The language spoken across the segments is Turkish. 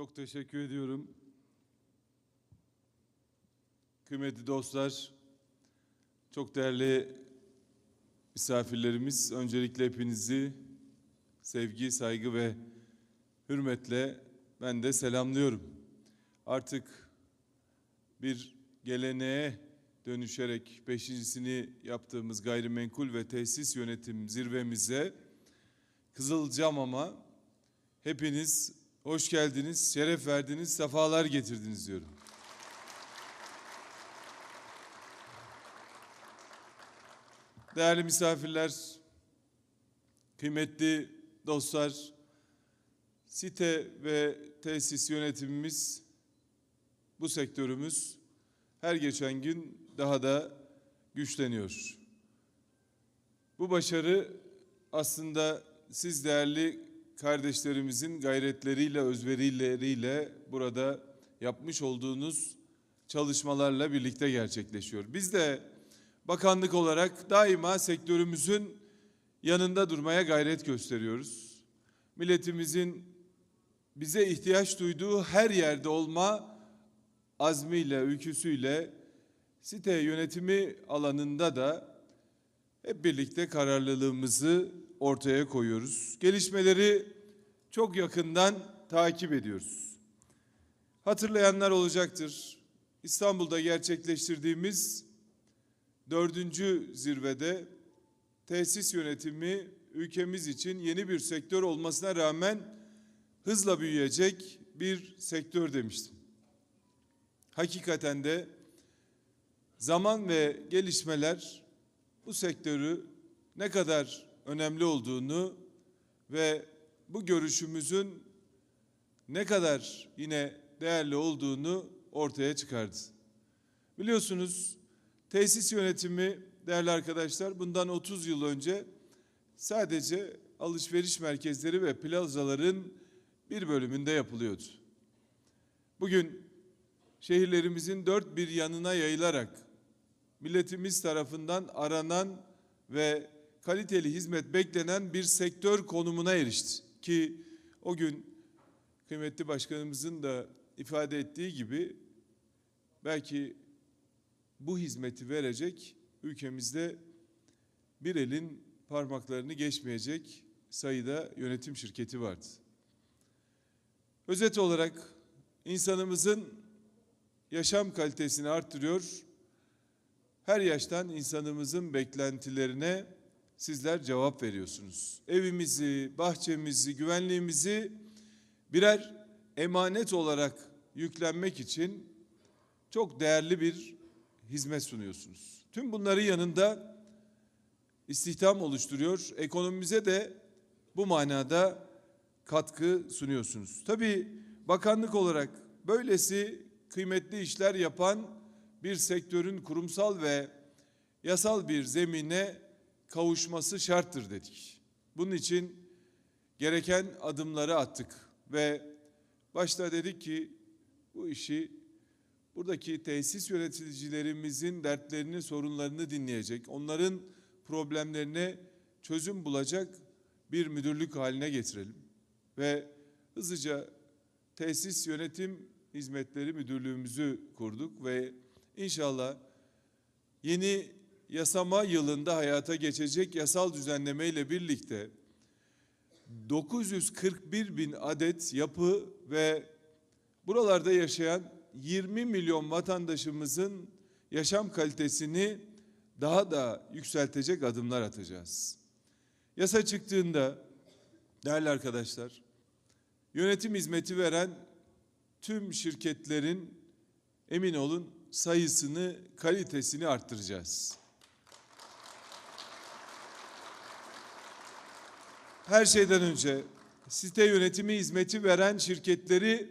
Çok teşekkür ediyorum. Kıymetli dostlar, çok değerli misafirlerimiz, öncelikle hepinizi sevgi, saygı ve hürmetle ben de selamlıyorum. Artık bir geleneğe dönüşerek beşincisini yaptığımız gayrimenkul ve tesis yönetim zirvemize Kızılcamam'a hepiniz hoş geldiniz, şeref verdiniz, sefalar getirdiniz diyorum. Değerli misafirler, kıymetli dostlar, site ve tesis yönetimimiz, bu sektörümüz her geçen gün daha da güçleniyor. Bu başarı aslında siz değerli kardeşlerimizin gayretleriyle, özverileriyle burada yapmış olduğunuz çalışmalarla birlikte gerçekleşiyor. Biz de bakanlık olarak daima sektörümüzün yanında durmaya gayret gösteriyoruz. Milletimizin bize ihtiyaç duyduğu her yerde olma azmiyle, ülküsüyle site yönetimi alanında da hep birlikte kararlılığımızı ortaya koyuyoruz. Gelişmeleri çok yakından takip ediyoruz. Hatırlayanlar olacaktır. İstanbul'da gerçekleştirdiğimiz dördüncü zirvede tesis yönetimi ülkemiz için yeni bir sektör olmasına rağmen hızla büyüyecek bir sektör demiştim. Hakikaten de zaman ve gelişmeler bu sektörü ne kadar önemli olduğunu ve bu görüşümüzün ne kadar yine değerli olduğunu ortaya çıkardı. Biliyorsunuz tesis yönetimi değerli arkadaşlar bundan 30 yıl önce sadece alışveriş merkezleri ve plazaların bir bölümünde yapılıyordu. Bugün şehirlerimizin dört bir yanına yayılarak milletimiz tarafından aranan ve kaliteli hizmet beklenen bir sektör konumuna erişti. Ki o gün kıymetli başkanımızın da ifade ettiği gibi belki bu hizmeti verecek ülkemizde bir elin parmaklarını geçmeyecek sayıda yönetim şirketi vardı. Özet olarak insanımızın yaşam kalitesini arttırıyor. Her yaştan insanımızın beklentilerine sizler cevap veriyorsunuz. Evimizi, bahçemizi, güvenliğimizi birer emanet olarak yüklenmek için çok değerli bir hizmet sunuyorsunuz. Tüm bunların yanında istihdam oluşturuyor. Ekonomimize de bu manada katkı sunuyorsunuz. Tabii bakanlık olarak böylesi kıymetli işler yapan bir sektörün kurumsal ve yasal bir zemine kavuşması şarttır dedik. Bunun için gereken adımları attık ve başta dedik ki bu işi buradaki tesis yöneticilerimizin dertlerini, sorunlarını dinleyecek, onların problemlerine çözüm bulacak bir müdürlük haline getirelim. Ve hızlıca tesis yönetim hizmetleri müdürlüğümüzü kurduk ve inşallah yeni yasama yılında hayata geçecek yasal düzenleme ile birlikte 941 bin adet yapı ve buralarda yaşayan 20 milyon vatandaşımızın yaşam kalitesini daha da yükseltecek adımlar atacağız. Yasa çıktığında değerli arkadaşlar yönetim hizmeti veren tüm şirketlerin emin olun sayısını, kalitesini arttıracağız. Her şeyden önce site yönetimi hizmeti veren şirketleri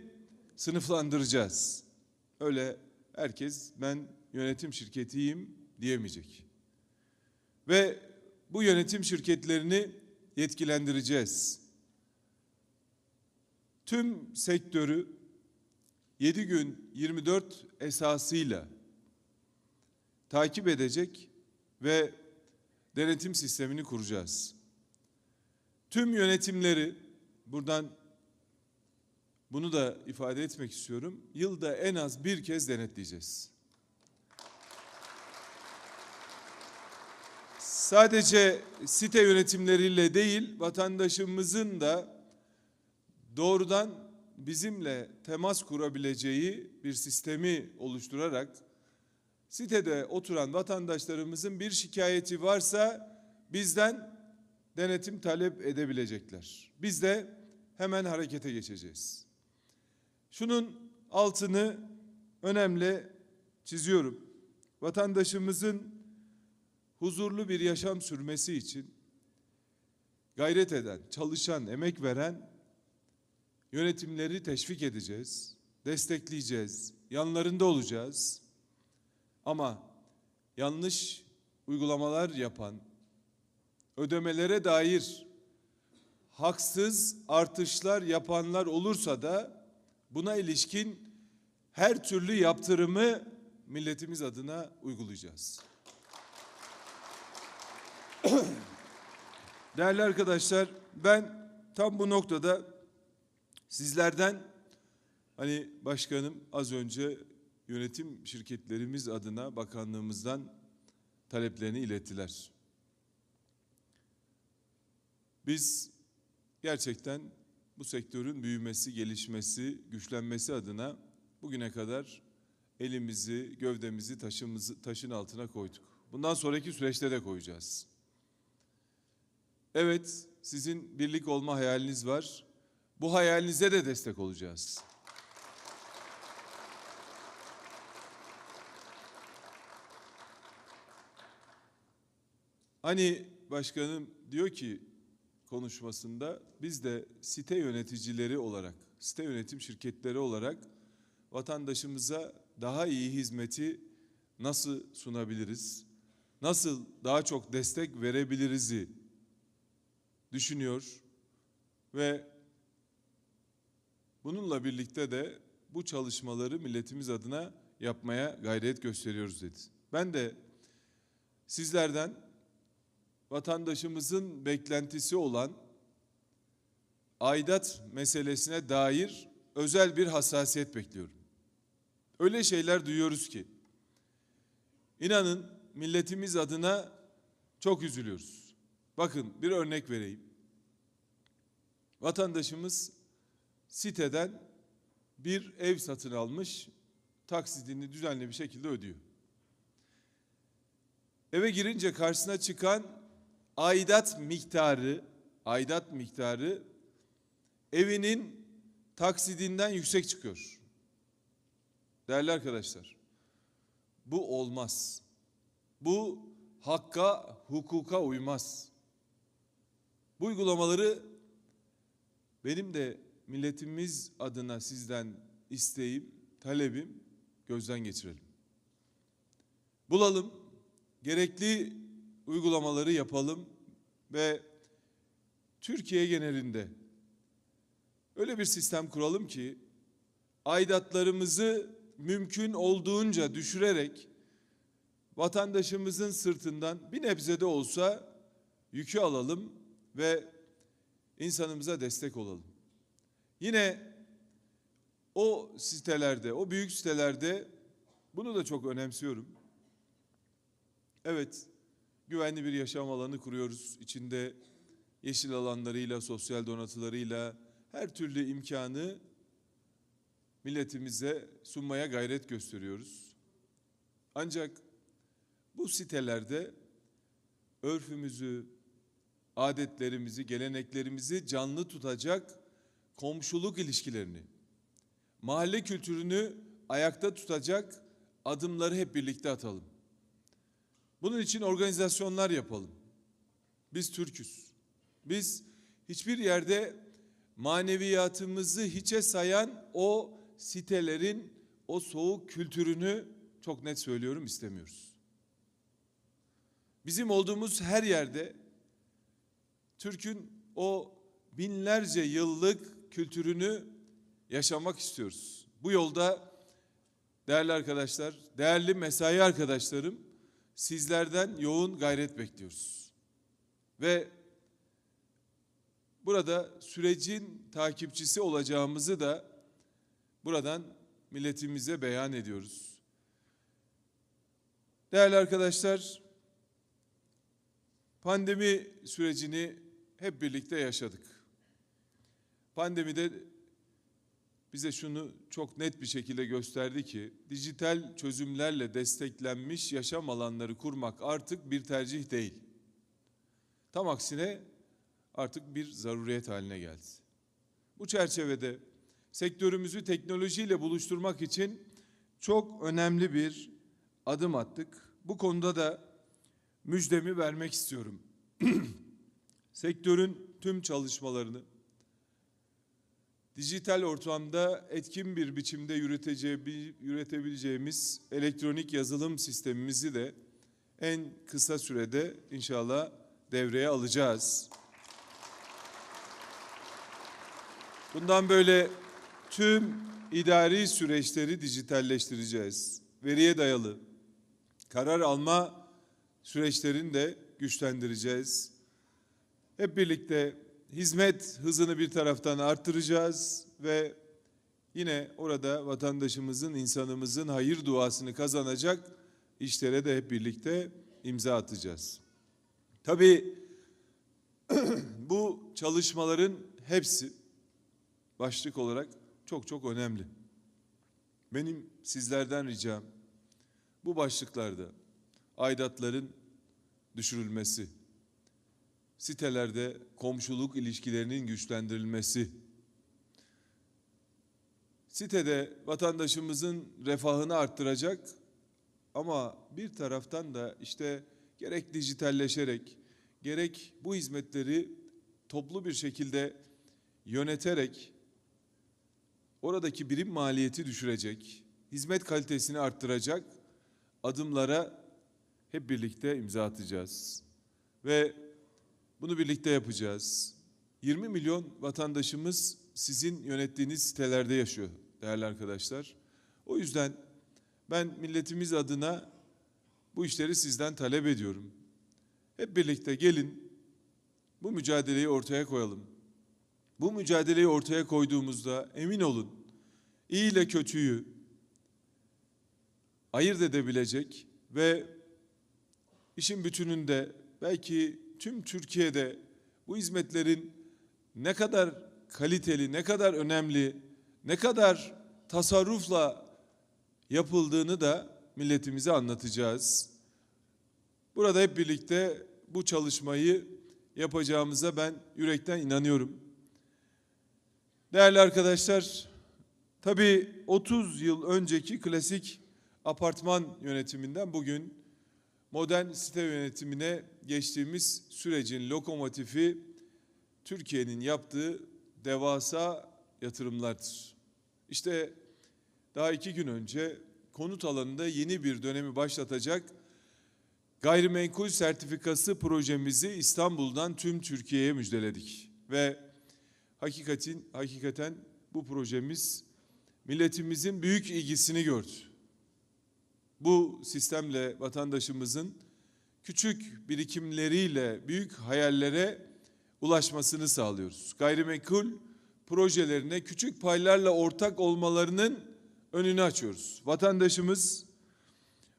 sınıflandıracağız. Öyle herkes ben yönetim şirketiyim diyemeyecek. Ve bu yönetim şirketlerini yetkilendireceğiz. Tüm sektörü 7 gün 24 esasıyla takip edecek ve denetim sistemini kuracağız. Tüm yönetimleri buradan bunu da ifade etmek istiyorum. Yılda en az bir kez denetleyeceğiz. Sadece site yönetimleriyle değil, vatandaşımızın da doğrudan bizimle temas kurabileceği bir sistemi oluşturarak sitede oturan vatandaşlarımızın bir şikayeti varsa bizden denetim talep edebilecekler. Biz de hemen harekete geçeceğiz. Şunun altını önemli çiziyorum. Vatandaşımızın huzurlu bir yaşam sürmesi için gayret eden, çalışan, emek veren yönetimleri teşvik edeceğiz, destekleyeceğiz, yanlarında olacağız. Ama yanlış uygulamalar yapan, ödemelere dair haksız artışlar yapanlar olursa da buna ilişkin her türlü yaptırımı milletimiz adına uygulayacağız. Değerli arkadaşlar, ben tam bu noktada sizlerden hani başkanım az önce yönetim şirketlerimiz adına bakanlığımızdan taleplerini ilettiler. Biz gerçekten bu sektörün büyümesi, gelişmesi, güçlenmesi adına bugüne kadar elimizi, gövdemizi, taşımızı taşın altına koyduk. Bundan sonraki süreçte de koyacağız. Evet, sizin birlik olma hayaliniz var. Bu hayalinize de destek olacağız. Hani başkanım diyor ki konuşmasında biz de site yöneticileri olarak, site yönetim şirketleri olarak vatandaşımıza daha iyi hizmeti nasıl sunabiliriz? Nasıl daha çok destek verebiliriz'i düşünüyor ve bununla birlikte de bu çalışmaları milletimiz adına yapmaya gayret gösteriyoruz dedi. Ben de sizlerden vatandaşımızın beklentisi olan aidat meselesine dair özel bir hassasiyet bekliyorum. Öyle şeyler duyuyoruz ki inanın milletimiz adına çok üzülüyoruz. Bakın bir örnek vereyim. Vatandaşımız siteden bir ev satın almış, taksidini düzenli bir şekilde ödüyor. Eve girince karşısına çıkan aidat miktarı, aidat miktarı evinin taksidinden yüksek çıkıyor. Değerli arkadaşlar, bu olmaz. Bu hakka, hukuka uymaz. Bu uygulamaları benim de milletimiz adına sizden isteğim, talebim gözden geçirelim. Bulalım, gerekli uygulamaları yapalım ve Türkiye genelinde öyle bir sistem kuralım ki aidatlarımızı mümkün olduğunca düşürerek vatandaşımızın sırtından bir nebze de olsa yükü alalım ve insanımıza destek olalım. Yine o sitelerde, o büyük sitelerde bunu da çok önemsiyorum. Evet, güvenli bir yaşam alanı kuruyoruz. İçinde yeşil alanlarıyla, sosyal donatılarıyla her türlü imkanı milletimize sunmaya gayret gösteriyoruz. Ancak bu sitelerde örfümüzü, adetlerimizi, geleneklerimizi canlı tutacak komşuluk ilişkilerini, mahalle kültürünü ayakta tutacak adımları hep birlikte atalım. Bunun için organizasyonlar yapalım. Biz Türküz. Biz hiçbir yerde maneviyatımızı hiçe sayan o sitelerin o soğuk kültürünü çok net söylüyorum istemiyoruz. Bizim olduğumuz her yerde Türk'ün o binlerce yıllık kültürünü yaşamak istiyoruz. Bu yolda değerli arkadaşlar, değerli mesai arkadaşlarım sizlerden yoğun gayret bekliyoruz. Ve burada sürecin takipçisi olacağımızı da buradan milletimize beyan ediyoruz. Değerli arkadaşlar, pandemi sürecini hep birlikte yaşadık. Pandemide bize şunu çok net bir şekilde gösterdi ki dijital çözümlerle desteklenmiş yaşam alanları kurmak artık bir tercih değil. Tam aksine artık bir zaruriyet haline geldi. Bu çerçevede sektörümüzü teknolojiyle buluşturmak için çok önemli bir adım attık. Bu konuda da müjdemi vermek istiyorum. Sektörün tüm çalışmalarını dijital ortamda etkin bir biçimde yürüteceği, yürütebileceğimiz elektronik yazılım sistemimizi de en kısa sürede inşallah devreye alacağız. Bundan böyle tüm idari süreçleri dijitalleştireceğiz. Veriye dayalı karar alma süreçlerini de güçlendireceğiz. Hep birlikte hizmet hızını bir taraftan arttıracağız ve yine orada vatandaşımızın, insanımızın hayır duasını kazanacak işlere de hep birlikte imza atacağız. Tabii bu çalışmaların hepsi başlık olarak çok çok önemli. Benim sizlerden ricam bu başlıklarda aidatların düşürülmesi, sitelerde komşuluk ilişkilerinin güçlendirilmesi, sitede vatandaşımızın refahını arttıracak ama bir taraftan da işte gerek dijitalleşerek gerek bu hizmetleri toplu bir şekilde yöneterek oradaki birim maliyeti düşürecek, hizmet kalitesini arttıracak adımlara hep birlikte imza atacağız. Ve bunu birlikte yapacağız. 20 milyon vatandaşımız sizin yönettiğiniz sitelerde yaşıyor değerli arkadaşlar. O yüzden ben milletimiz adına bu işleri sizden talep ediyorum. Hep birlikte gelin bu mücadeleyi ortaya koyalım. Bu mücadeleyi ortaya koyduğumuzda emin olun iyi ile kötüyü ayırt edebilecek ve işin bütününde belki tüm Türkiye'de bu hizmetlerin ne kadar kaliteli, ne kadar önemli, ne kadar tasarrufla yapıldığını da milletimize anlatacağız. Burada hep birlikte bu çalışmayı yapacağımıza ben yürekten inanıyorum. Değerli arkadaşlar, tabii 30 yıl önceki klasik apartman yönetiminden bugün modern site yönetimine geçtiğimiz sürecin lokomotifi Türkiye'nin yaptığı devasa yatırımlardır. İşte daha iki gün önce konut alanında yeni bir dönemi başlatacak gayrimenkul sertifikası projemizi İstanbul'dan tüm Türkiye'ye müjdeledik. Ve hakikatin, hakikaten bu projemiz milletimizin büyük ilgisini gördü bu sistemle vatandaşımızın küçük birikimleriyle büyük hayallere ulaşmasını sağlıyoruz. Gayrimenkul projelerine küçük paylarla ortak olmalarının önünü açıyoruz. Vatandaşımız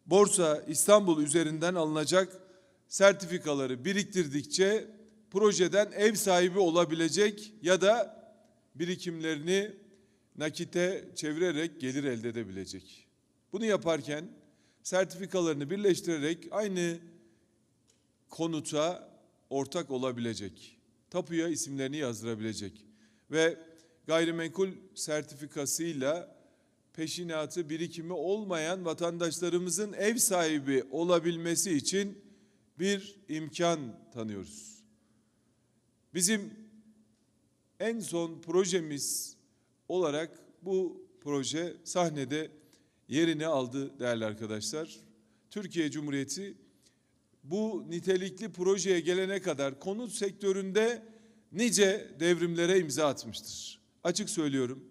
Borsa İstanbul üzerinden alınacak sertifikaları biriktirdikçe projeden ev sahibi olabilecek ya da birikimlerini nakite çevirerek gelir elde edebilecek. Bunu yaparken sertifikalarını birleştirerek aynı konuta ortak olabilecek. Tapuya isimlerini yazdırabilecek ve gayrimenkul sertifikasıyla peşinatı birikimi olmayan vatandaşlarımızın ev sahibi olabilmesi için bir imkan tanıyoruz. Bizim en son projemiz olarak bu proje sahnede yerini aldı değerli arkadaşlar. Türkiye Cumhuriyeti bu nitelikli projeye gelene kadar konut sektöründe nice devrimlere imza atmıştır. Açık söylüyorum.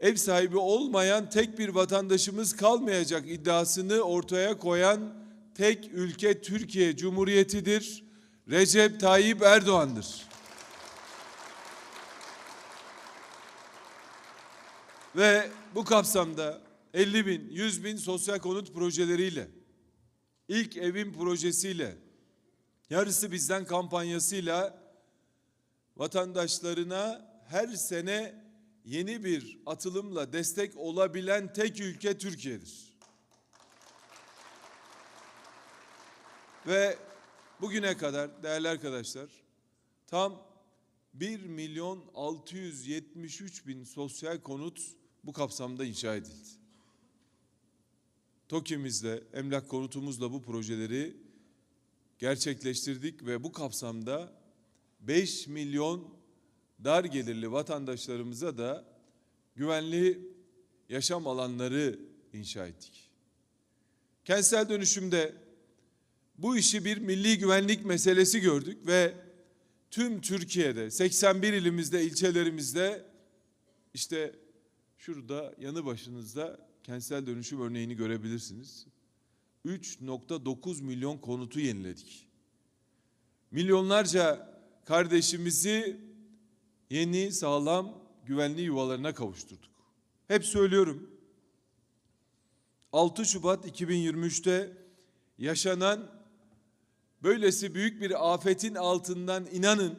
Ev sahibi olmayan tek bir vatandaşımız kalmayacak iddiasını ortaya koyan tek ülke Türkiye Cumhuriyeti'dir. Recep Tayyip Erdoğan'dır. Ve bu kapsamda 50 bin, 100 bin sosyal konut projeleriyle, ilk evin projesiyle, yarısı bizden kampanyasıyla vatandaşlarına her sene yeni bir atılımla destek olabilen tek ülke Türkiye'dir. Ve bugüne kadar değerli arkadaşlar tam 1 milyon 673 bin sosyal konut bu kapsamda inşa edildi. TOKİ'mizle, emlak konutumuzla bu projeleri gerçekleştirdik ve bu kapsamda 5 milyon dar gelirli vatandaşlarımıza da güvenli yaşam alanları inşa ettik. Kentsel dönüşümde bu işi bir milli güvenlik meselesi gördük ve tüm Türkiye'de 81 ilimizde, ilçelerimizde işte şurada yanı başınızda kentsel dönüşüm örneğini görebilirsiniz. 3.9 milyon konutu yeniledik. Milyonlarca kardeşimizi yeni sağlam güvenli yuvalarına kavuşturduk. Hep söylüyorum. 6 Şubat 2023'te yaşanan böylesi büyük bir afetin altından inanın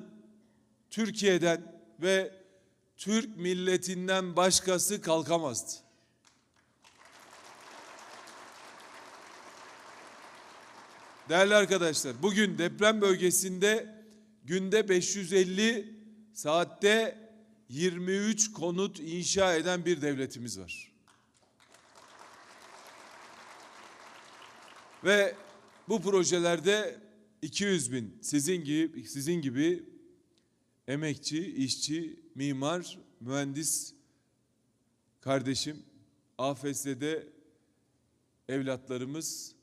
Türkiye'den ve Türk milletinden başkası kalkamazdı. Değerli arkadaşlar, bugün deprem bölgesinde günde 550, saatte 23 konut inşa eden bir devletimiz var. Ve bu projelerde 200 bin sizin gibi sizin gibi emekçi, işçi, mimar, mühendis kardeşim, AFS'de evlatlarımız,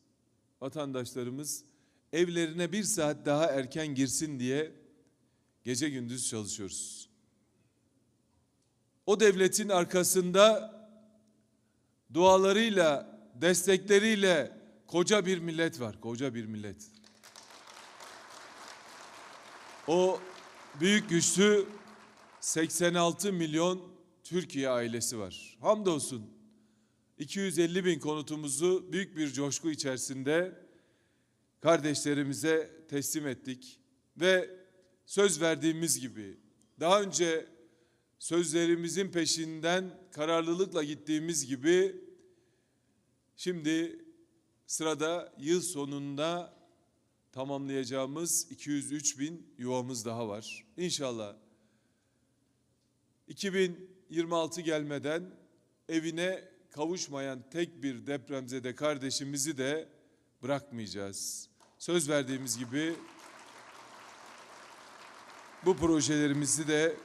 vatandaşlarımız evlerine bir saat daha erken girsin diye gece gündüz çalışıyoruz. O devletin arkasında dualarıyla, destekleriyle koca bir millet var, koca bir millet. O büyük güçlü 86 milyon Türkiye ailesi var. Hamdolsun 250 bin konutumuzu büyük bir coşku içerisinde kardeşlerimize teslim ettik ve söz verdiğimiz gibi daha önce sözlerimizin peşinden kararlılıkla gittiğimiz gibi şimdi sırada yıl sonunda tamamlayacağımız 203 bin yuvamız daha var. İnşallah 2026 gelmeden evine kavuşmayan tek bir depremzede kardeşimizi de bırakmayacağız. Söz verdiğimiz gibi bu projelerimizi de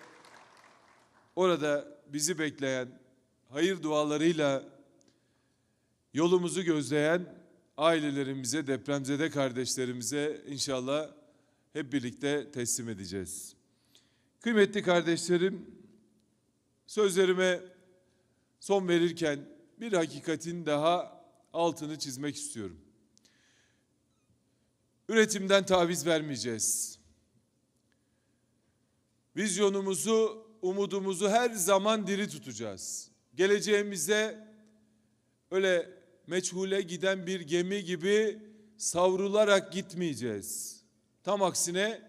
orada bizi bekleyen hayır dualarıyla yolumuzu gözleyen ailelerimize, depremzede kardeşlerimize inşallah hep birlikte teslim edeceğiz. Kıymetli kardeşlerim, sözlerime son verirken bir hakikatin daha altını çizmek istiyorum. Üretimden taviz vermeyeceğiz. Vizyonumuzu, umudumuzu her zaman diri tutacağız. Geleceğimize öyle meçhule giden bir gemi gibi savrularak gitmeyeceğiz. Tam aksine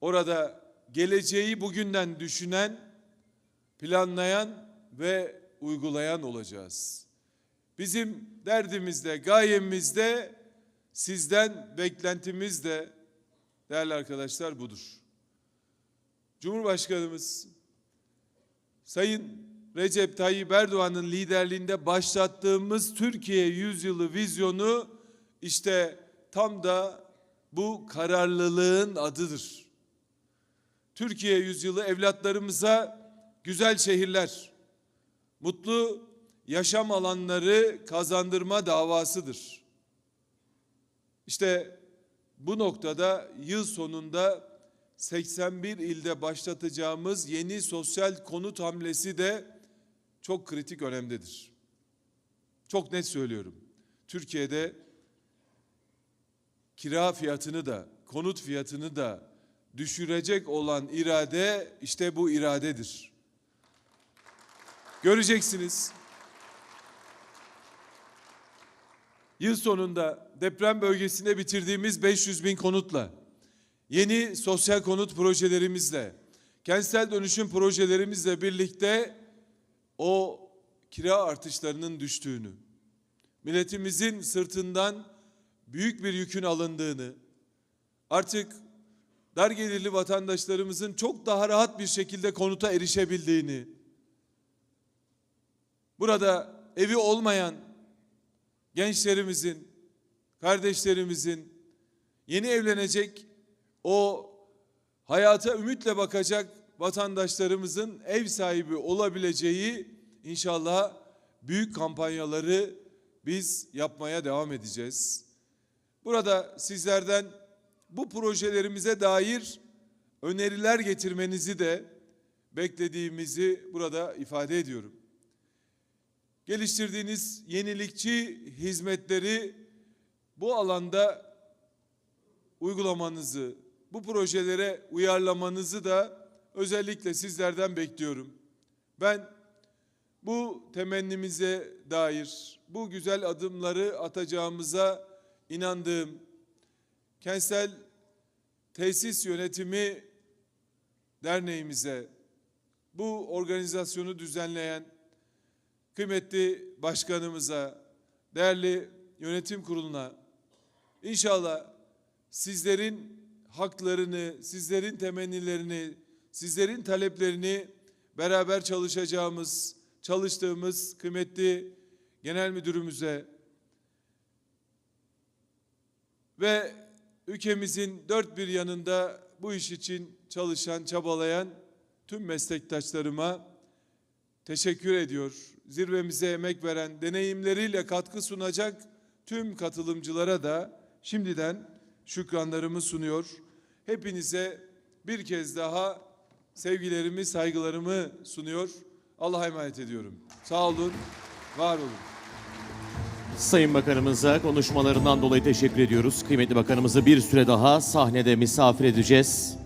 orada geleceği bugünden düşünen, planlayan ve uygulayan olacağız. Bizim derdimizde, gayemizde, sizden beklentimiz de değerli arkadaşlar budur. Cumhurbaşkanımız Sayın Recep Tayyip Erdoğan'ın liderliğinde başlattığımız Türkiye yüzyılı vizyonu işte tam da bu kararlılığın adıdır. Türkiye yüzyılı evlatlarımıza güzel şehirler, mutlu yaşam alanları kazandırma davasıdır. İşte bu noktada yıl sonunda 81 ilde başlatacağımız yeni sosyal konut hamlesi de çok kritik önemdedir. Çok net söylüyorum. Türkiye'de kira fiyatını da, konut fiyatını da düşürecek olan irade işte bu iradedir. Göreceksiniz. Yıl sonunda deprem bölgesinde bitirdiğimiz 500 bin konutla, yeni sosyal konut projelerimizle, kentsel dönüşüm projelerimizle birlikte o kira artışlarının düştüğünü, milletimizin sırtından büyük bir yükün alındığını, artık dar gelirli vatandaşlarımızın çok daha rahat bir şekilde konuta erişebildiğini, burada evi olmayan gençlerimizin, kardeşlerimizin yeni evlenecek o hayata ümitle bakacak vatandaşlarımızın ev sahibi olabileceği inşallah büyük kampanyaları biz yapmaya devam edeceğiz. Burada sizlerden bu projelerimize dair öneriler getirmenizi de beklediğimizi burada ifade ediyorum. Geliştirdiğiniz yenilikçi hizmetleri bu alanda uygulamanızı, bu projelere uyarlamanızı da özellikle sizlerden bekliyorum. Ben bu temennimize dair, bu güzel adımları atacağımıza inandığım Kentsel Tesis Yönetimi Derneğimize, bu organizasyonu düzenleyen kıymetli başkanımıza, değerli yönetim kuruluna inşallah sizlerin haklarını, sizlerin temennilerini, sizlerin taleplerini beraber çalışacağımız, çalıştığımız kıymetli genel müdürümüze ve ülkemizin dört bir yanında bu iş için çalışan, çabalayan tüm meslektaşlarıma teşekkür ediyor. Zirvemize emek veren, deneyimleriyle katkı sunacak tüm katılımcılara da şimdiden şükranlarımı sunuyor. Hepinize bir kez daha sevgilerimi, saygılarımı sunuyor. Allah'a emanet ediyorum. Sağ olun, var olun. Sayın Bakanımıza konuşmalarından dolayı teşekkür ediyoruz. Kıymetli Bakanımızı bir süre daha sahnede misafir edeceğiz.